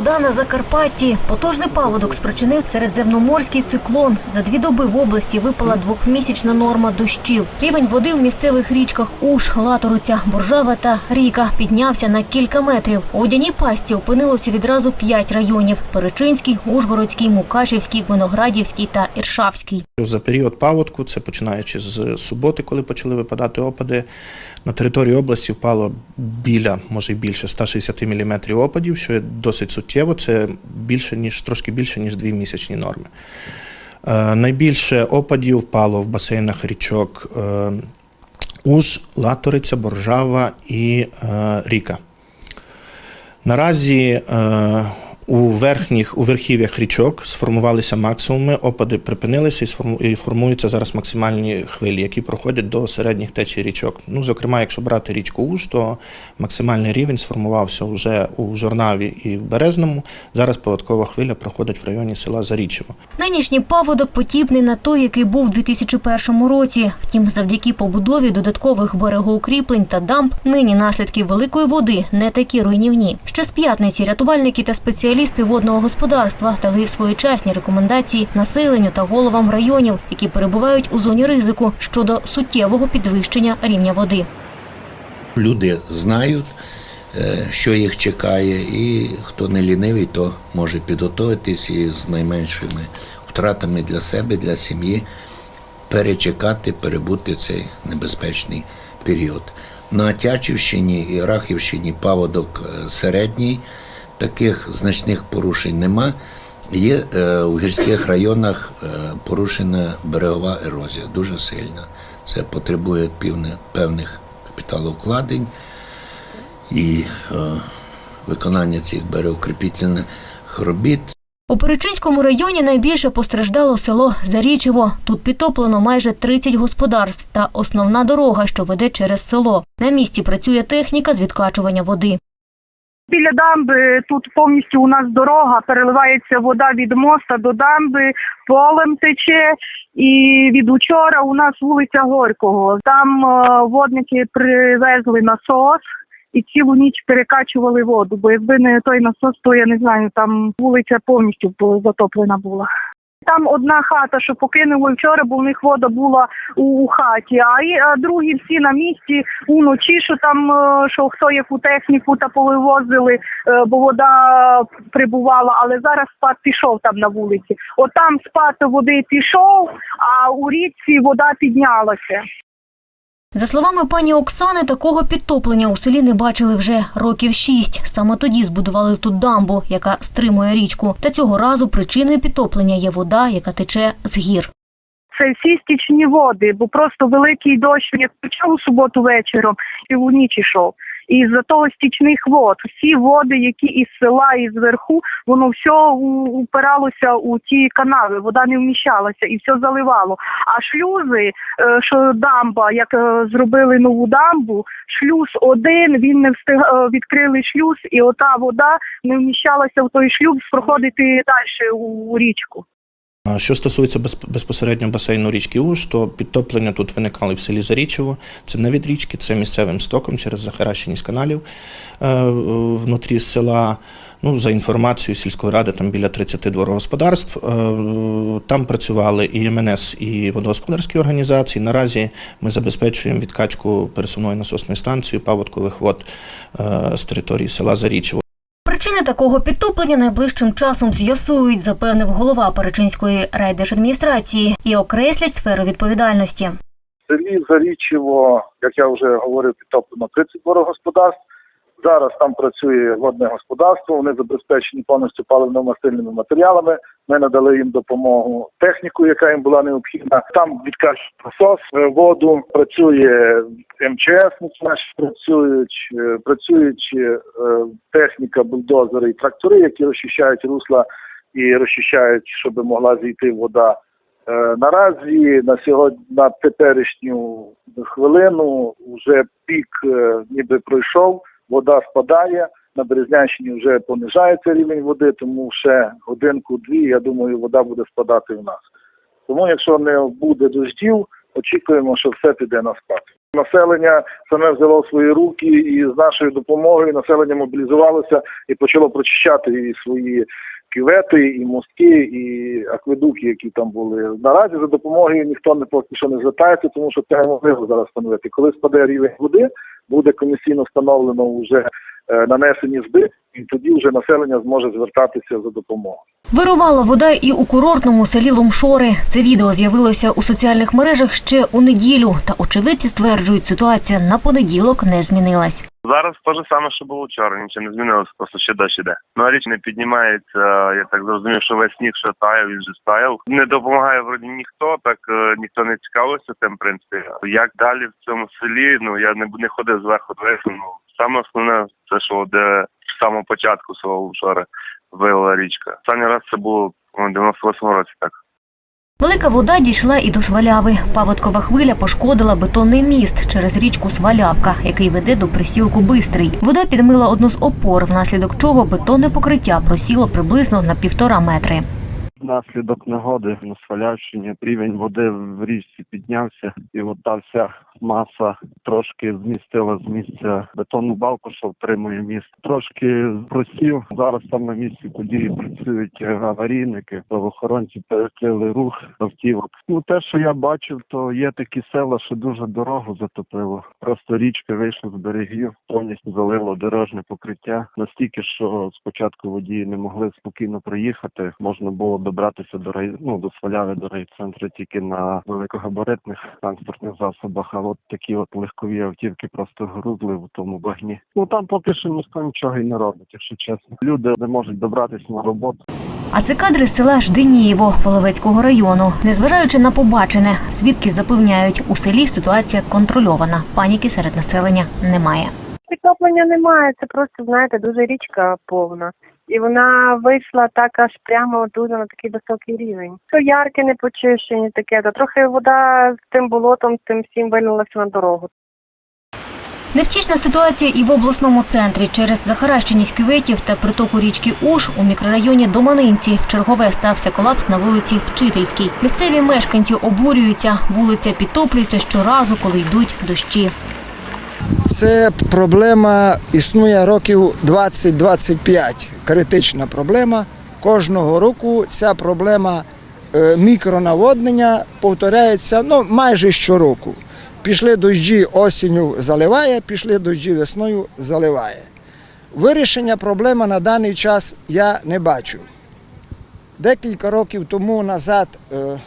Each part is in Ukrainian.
вода на Закарпатті. Потужний паводок спричинив середземноморський циклон. За дві доби в області випала двохмісячна норма дощів. Рівень води в місцевих річках Уж, Латориця, Боржава та Ріка піднявся на кілька метрів. У водяній пастці опинилося відразу п'ять районів: Перечинський, Ужгородський, Мукачівський, Виноградівський та Іршавський. За період паводку, це починаючи з суботи, коли почали випадати опади, на території області впало біля, може більше 160 мм опадів, що є досить суттєво. Це більше ніж трошки більше ніж дві місячні норми. Е, найбільше опадів впало в басейнах річок е, Уж, Латориця, Боржава і е, Ріка. Наразі у верхніх у верхів'ях річок сформувалися максимуми, опади припинилися і формуються зараз максимальні хвилі, які проходять до середніх течій річок. Ну, зокрема, якщо брати річку Уж, то максимальний рівень сформувався вже у Жорнаві і в Березному. Зараз поводкова хвиля проходить в районі села Зарічево. Нинішній паводок подібний на той, який був у 2001 році. Втім, завдяки побудові додаткових берегоукріплень та дамб, нині наслідки великої води не такі руйнівні. Ще з п'ятниці рятувальники та спеціалісти водного господарства дали своєчасні рекомендації населенню та головам районів, які перебувають у зоні ризику щодо суттєвого підвищення рівня води. Люди знають, е, що їх чекає, і хто не лінивий, то може підготуватись і з найменшими втратами для себе, для сім'ї перечекати, перебути цей небезпечний період. На Тячівщині і Рахівщині паводок е, середній, таких значних порушень нема. Є е, у гірських районах е, порушена берегова ерозія, дуже сильна. Це потребує півне, певних капіталовкладень і е, виконання цих берегокріпітельних робіт. У Перечинському районі найбільше постраждало село Зарічево. Тут підтоплено майже 30 господарств та основна дорога, що веде через село. На місці працює техніка з відкачування води. Біля дамби тут повністю у нас дорога, переливається вода від моста до дамби, полем тече. І від учора у нас вулиця Горького. Там е, водники привезли насос і цілу ніч перекачували воду. Бо якби не той насос, то я не знаю, там вулиця повністю затоплена була. Там одна хата, що покинули вчора, бо в них вода була у, хаті, а, і, а другі всі на місці уночі, що там е, що хто яку техніку та повивозили, е, бо вода прибувала, але зараз спад пішов там на вулиці. От там спад води пішов, а у річці вода піднялася. За словами пані Оксани, такого підтоплення у селі не бачили вже років шість. Саме тоді збудували тут дамбу, яка стримує річку. Та цього разу причиною підтоплення є вода, яка тече з гір. Це всі стічні води, бо просто великий дощ як почав у суботу вечором і в ніч ішов. І з-за того стічних вод, всі води, які із села, і зверху, воно все упиралося у ті канави, вода не вміщалася і все заливало. А шлюзи, е, що дамба, як е, зробили нову дамбу, шлюз один, він не встиг е, відкрили шлюз, і ота вода не вміщалася в той шлюз проходити далі у річку. Що стосується без- безпосередньо басейну річки Уж, то підтоплення тут виникали в селі Зарічево. Це не від річки, це місцевим стоком через захаращеність каналів е, внутрі села. Ну, за інформацією сільської ради, там біля 30 дворогосподарств. Е, Там працювали і МНС, і водогосподарські організації. Наразі ми забезпечуємо відкачку пересувної насосної станції паводкових вод е, з території села Зарічево. Причини такого підтоплення найближчим часом з'ясують, запевнив голова Перечинської райдержадміністрації і окреслять сферу відповідальності. В селі Зарічево, як я вже говорив, підтоплено 30 господарств. Зараз там працює водне господарство. Вони забезпечені повністю паливно-мастильними матеріалами. Ми надали їм допомогу техніку, яка їм була необхідна. Там відкачують насос, е, воду. Працює МЧС, наші працюють, е, працюють е, техніка, бульдозери і трактори, які розчищають русла і розчищають, щоб могла зійти вода. Наразі на сьогодні на теперішню хвилину вже пік ніби пройшов, вода спадає. На Березнянщині вже понижається рівень води, тому ще годинку-дві, я думаю, вода буде спадати в нас. Тому, якщо не буде дождів, очікуємо, що все піде на спад. Населення саме взяло свої руки і з нашою допомогою населення мобілізувалося і почало прочищати і свої кювети, і мостки, і акведуки, які там були. Наразі за допомогою ніхто не поки що не звертається, тому що це неможливо зараз встановити. Коли спаде рівень води, буде комісійно встановлено вже е, нанесені збитки, і тоді вже населення зможе звертатися за допомогою. Вирувала вода і у курортному селі Ломшори. Це відео з'явилося у соціальних мережах ще у неділю. Та очевидці стверджують, ситуація на понеділок не змінилась. Зараз те ж саме, що було вчора, нічого не змінилося, просто ще дощ іде. Ну а річ не піднімається. Я так зрозумів, що весь сніг, що таяв, він вже стаяв. Не допомагає вроді ніхто, так е, ніхто не цікавився тим, в принципі. Як далі в цьому селі, ну я не, не ходив зверху донизу. Ну саме основне, це що де з самого початку свого вчора вилила річка. Останній раз це було у 98-му році, так. Велика вода дійшла і до Сваляви. Паводкова хвиля пошкодила бетонний міст через річку Свалявка, який веде до присілку Бистрий. Вода підмила одну з опор, внаслідок чого бетонне покриття просіло приблизно на півтора метри. Внаслідок негоди на Свалявщині рівень води в річці піднявся, і от та вся маса трошки змістила з місця бетонну балку, що втримує міст. Трошки просів. Зараз там на місці події працюють аварійники, правоохоронці перекрили рух автівок. Ну те, що я бачив, то є такі села, що дуже дорогу затопило. Просто річка вийшла з берегів, повністю залило дорожнє покриття настільки, що спочатку водії не могли спокійно проїхати. Можна було добратися до рай... ну, до Сваляви, до райцентру тільки на великогабаритних транспортних засобах. А от такі от легкові автівки просто грузли в тому багні. Ну там поки що ніхто нічого і не робить, якщо чесно. Люди не можуть добратися на роботу. А це кадри з села Жденієво Воловецького району. Незважаючи на побачене, свідки запевняють, у селі ситуація контрольована. Паніки серед населення немає. Підтоплення немає, це просто, знаєте, дуже річка повна. І вона вийшла так аж прямо дуже на такий високий рівень. То ярки не почищені, таке, то трохи вода з тим болотом, з тим всім вилилася на дорогу. Невтішна ситуація і в обласному центрі через захаращеність кюветів та притоку річки Уж у мікрорайоні Доманинці в чергове стався колапс на вулиці Вчительській. Місцеві мешканці обурюються, вулиця підтоплюється щоразу, коли йдуть дощі. Це проблема існує років 20-25. Критична проблема. Кожного року ця проблема е, мікронаводнення повторяється ну, майже щороку. Пішли дощі осінню заливає, пішли дощі весною заливає. Вирішення проблеми на даний час я не бачу. Декілька років тому назад е,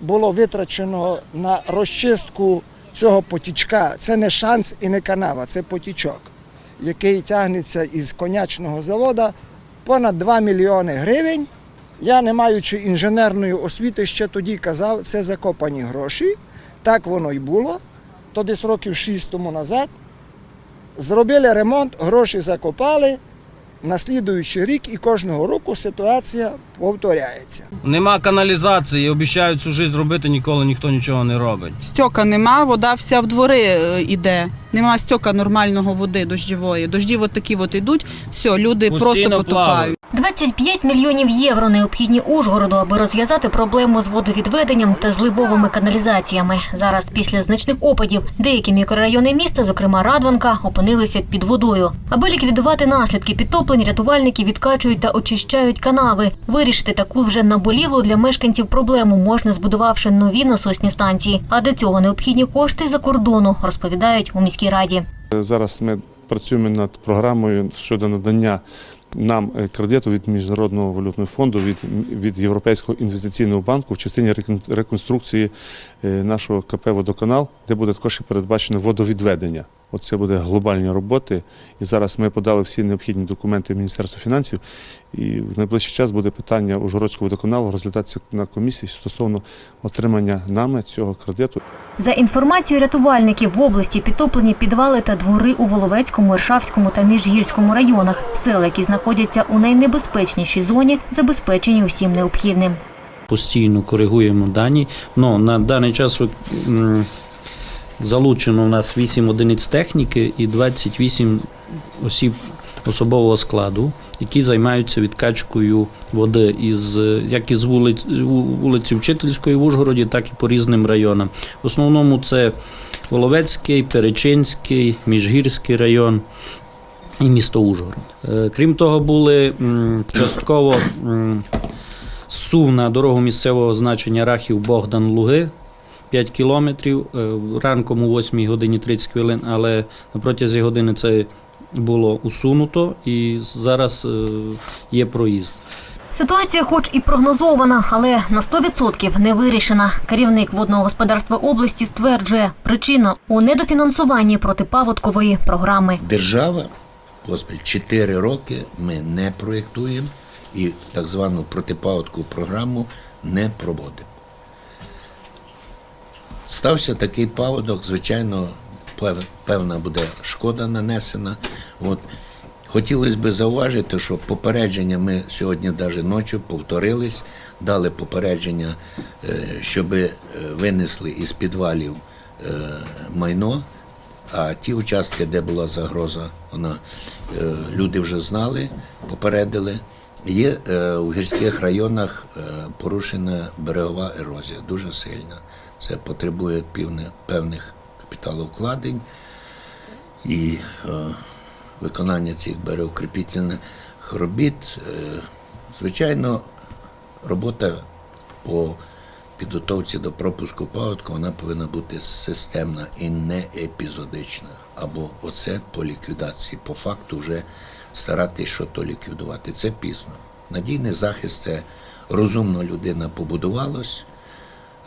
було витрачено на розчистку цього потічка. Це не шанс і не канава, це потічок, який тягнеться із конячного заводу понад 2 мільйони гривень. Я, не маючи інженерної освіти, ще тоді казав, це закопані гроші. Так воно й було. То десь років 6 тому назад. Зробили ремонт, гроші закопали. На слідуючий рік і кожного року ситуація повторяється. Нема каналізації, обіцяють всю життя зробити, ніколи ніхто нічого не робить. Стьока нема, вода вся в двори йде. Нема стьока нормального води дощової. Дожді от такі от йдуть, все, люди Постійно просто потопають. 25 мільйонів євро необхідні Ужгороду, аби розв'язати проблему з водовідведенням та зливовими каналізаціями. Зараз, після значних опадів, деякі мікрорайони міста, зокрема Радванка, опинилися під водою. Аби ліквідувати наслідки підтоплень, рятувальники відкачують та очищають канави. Вирішити таку вже наболілу для мешканців проблему можна, збудувавши нові насосні станції. А для цього необхідні кошти за кордону, розповідають у міській раді. Зараз ми працюємо над програмою щодо надання нам е, кредиту від Міжнародного валютного фонду, від, від Європейського інвестиційного банку в частині рекон- реконструкції е, нашого КП «Водоканал», де буде також передбачено водовідведення. Оце буде глобальні роботи. І зараз ми подали всі необхідні документи в Міністерство фінансів. І в найближчий час буде питання Ужгородського водоканалу розглядатися на комісії стосовно отримання нами цього кредиту. За інформацією рятувальників, в області підтоплені підвали та двори у Воловецькому, Іршавському та Міжгірському районах. Села, які знаходяться у найнебезпечнішій зоні, забезпечені усім необхідним. постійно коригуємо дані. Ну, на даний час залучено у нас 8 одиниць техніки і 28 осіб особового складу, які займаються відкачкою води із як із вулиць, вулиці Вчительської в Ужгороді, так і по різним районам. В основному це Воловецький, Перечинський, Міжгірський район і місто Ужгород. Е, Крім того, були частково сув на дорогу місцевого значення Рахів Богдан Луги. 5 кілометрів е, ранком о 8 годині 30 хвилин, але на протязі години це було усунуто і зараз е, є проїзд. Ситуація, хоч і прогнозована, але на 100% не вирішена. Керівник водного господарства області стверджує, причина у недофінансуванні протипаводкової програми. Держава поспіль 4 роки ми не проєктуємо і так звану протипаводкову програму не проводимо. Стався такий паводок, звичайно, певна буде шкода нанесена. От. Хотілося б зауважити, що попередження ми сьогодні навіть ночі повторились, дали попередження, е, щоб винесли із підвалів е, майно, а ті участки, де була загроза, вона, е, люди вже знали, попередили. Є е, у гірських районах е, порушена берегова ерозія, дуже сильна. Це потребує певних капіталовкладень і е, виконання цих берегокріпітельних робіт. Е, звичайно, робота по підготовці до пропуску паводку вона повинна бути системна і не епізодична. Або оце по ліквідації. По факту вже старатись що то ліквідувати. Це пізно. Надійний захист це розумно людина побудувалась,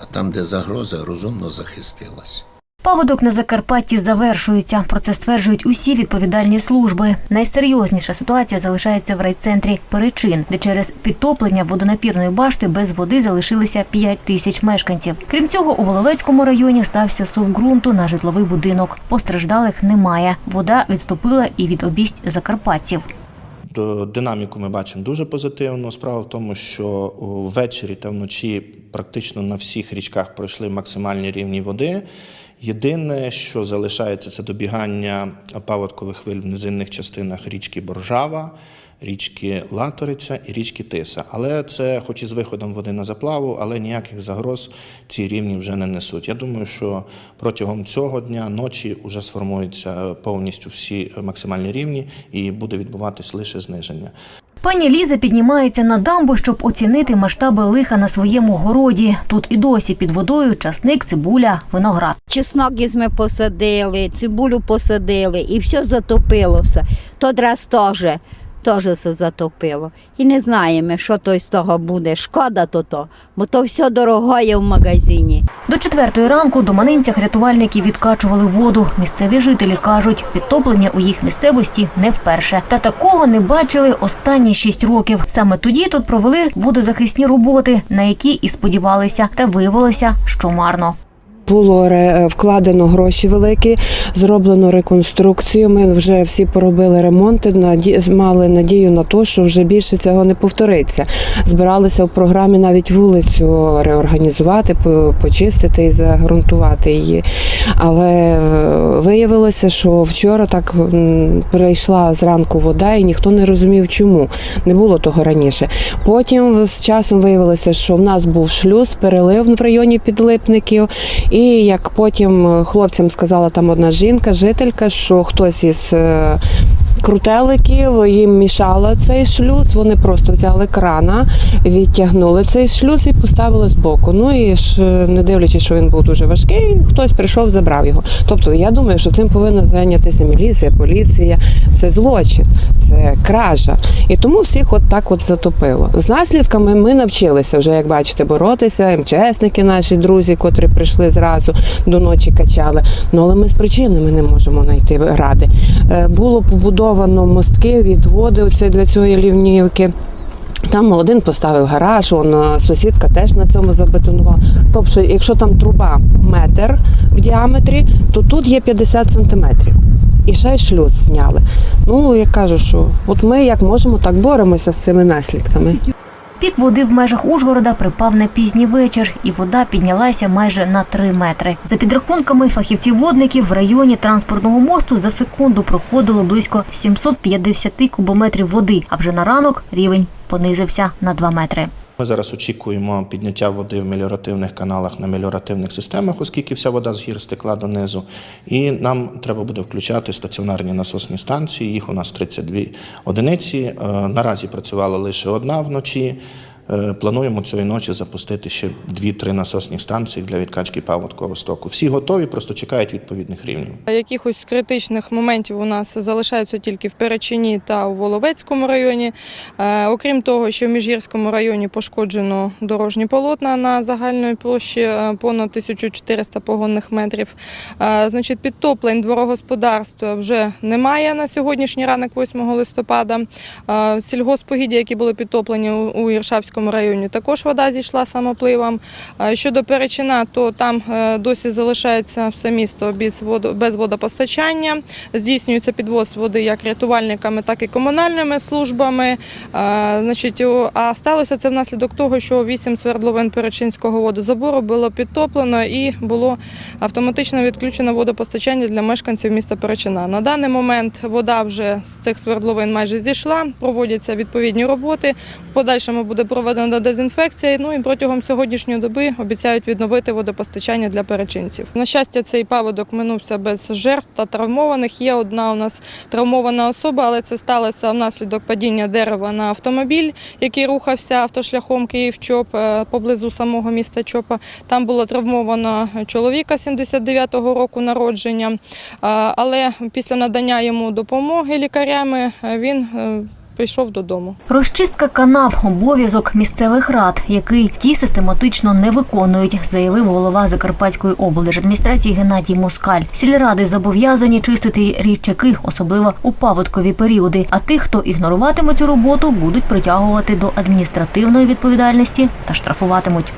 а там, де загроза, розумно захистилась. Паводок на Закарпатті завершується. Про це стверджують усі відповідальні служби. Найсерйозніша ситуація залишається в райцентрі Перечин, де через підтоплення водонапірної башти без води залишилися 5 тисяч мешканців. Крім цього, у Воловецькому районі стався сув ґрунту на житловий будинок. Постраждалих немає. Вода відступила і від обість закарпатців. До- Динаміку ми бачимо дуже позитивно. Справа в тому, що ввечері та вночі практично на всіх річках пройшли максимальні рівні води. Єдине, що залишається, це добігання паводкових хвиль в низинних частинах річки Боржава, річки Латориця і річки Тиса. Але це, хоч і з виходом води на заплаву, але ніяких загроз ці рівні вже не несуть. Я думаю, що протягом цього дня, ночі, вже сформуються повністю всі максимальні рівні і буде відбуватись лише зниження. Пані Ліза піднімається на дамбу, щоб оцінити масштаби лиха на своєму городі. Тут і досі під водою часник, цибуля, виноград. Чеснок із ми посадили, цибулю посадили і все затопилося. Тот раз теж, теж все затопило. І не знаємо, що то з того буде. Шкода то то, бо то все дорогое в магазині. До четвертої ранку до Манинцях рятувальники відкачували воду. Місцеві жителі кажуть, підтоплення у їх місцевості не вперше. Та такого не бачили останні шість років. Саме тоді тут провели водозахисні роботи, на які і сподівалися, та виявилося, що марно. Було ре- вкладено гроші великі, зроблено реконструкцію. Ми вже всі поробили ремонти. мали надію на те, що вже більше цього не повториться. Збиралися в програмі навіть вулицю реорганізувати, почистити і загрунтувати її. Але е, виявилося, що вчора так прийшла зранку вода, і ніхто не розумів, чому не було того раніше. Потім з часом виявилося, що в нас був шлюз, перелив в районі підлипників. І як потім е, хлопцям сказала там одна жінка, жителька, що хтось із е, крутеликів їм мішала цей шлюз. Вони просто взяли крана, відтягнули цей шлюз і поставили збоку. Ну і ж е, не дивлячись, що він був дуже важкий, хтось прийшов, забрав його. Тобто я думаю, що цим повинна зайнятися міліція, поліція. Це злочин, це кража. І тому всіх от так от затопило. З наслідками ми навчилися вже, як бачите, боротися. МЧСники наші друзі, котрі прийшли зразу до ночі качали. Ну але ми з причинами не можемо знайти ради. Е, Було побудовано мостки, відводи оце для цієї лівнівки. Там один поставив гараж, он, е, сусідка теж на цьому забетонувала. Тобто, якщо там труба метр в діаметрі, то тут є 50 сантиметрів. І ще й шлюз зняли. Ну, я кажу, що от ми як можемо, так боремося з цими наслідками. Пік води в межах Ужгорода припав на пізній вечір, і вода піднялася майже на 3 метри. За підрахунками фахівців водників, в районі транспортного мосту за секунду проходило близько 750 кубометрів води, а вже на ранок рівень понизився на 2 метри. Ми зараз очікуємо підняття води в меліоративних каналах на меліоративних системах, оскільки вся вода з гір стекла донизу. І нам треба буде включати стаціонарні насосні станції. Їх у нас 32 одиниці. Е, Наразі працювала лише одна вночі. Е, Плануємо цієї ночі запустити ще 2-3 насосні станції для відкачки паводкового стоку. Всі готові, просто чекають відповідних рівнів. Якихось критичних моментів у нас залишаються тільки в Перечині та у Воловецькому районі. Е, окрім того, що в Міжгірському районі пошкоджено дорожні полотна на загальної площі е, понад 1400 погонних метрів. Значить, підтоплень дворогосподарства вже немає на сьогоднішній ранок, 8 листопада. Сільгоспогіддя, які були підтоплені у- у Іршавському районі, також вода зійшла самопливом. Щодо Перечина, то там е, досі залишається все місто без, водопостачання. Здійснюється підвоз води як рятувальниками, так і комунальними службами. Е, а сталося це внаслідок того, що вісім свердловин Перечинського водозабору було підтоплено і було автоматично відключено водопостачання для мешканців міста Перечина. На даний момент вода вже з цих свердловин майже зійшла, проводяться відповідні роботи. В подальшому буде проведена дезінфекція. Ну і протягом сьогоднішньої доби обіцяють відновити водопостачання для перечинців. На щастя, цей паводок минувся без жертв та травмованих. Є одна у нас травмована особа, але це сталося внаслідок падіння дерева на автомобіль, який рухався автошляхом Київ-Чоп е, поблизу самого міста Чопа. Там було травмовано чоловіка 79-го року народження, Е, але після надання йому допомоги лікарями е, він прийшов додому. Розчистка канав обов'язок місцевих рад, який ті систематично не виконують, заявив голова Закарпатської облдержадміністрації Геннадій Москаль. Сільради зобов'язані чистити річки, особливо у паводкові періоди. А тих, хто ігноруватиме цю роботу, будуть притягувати до адміністративної відповідальності та штрафуватимуть.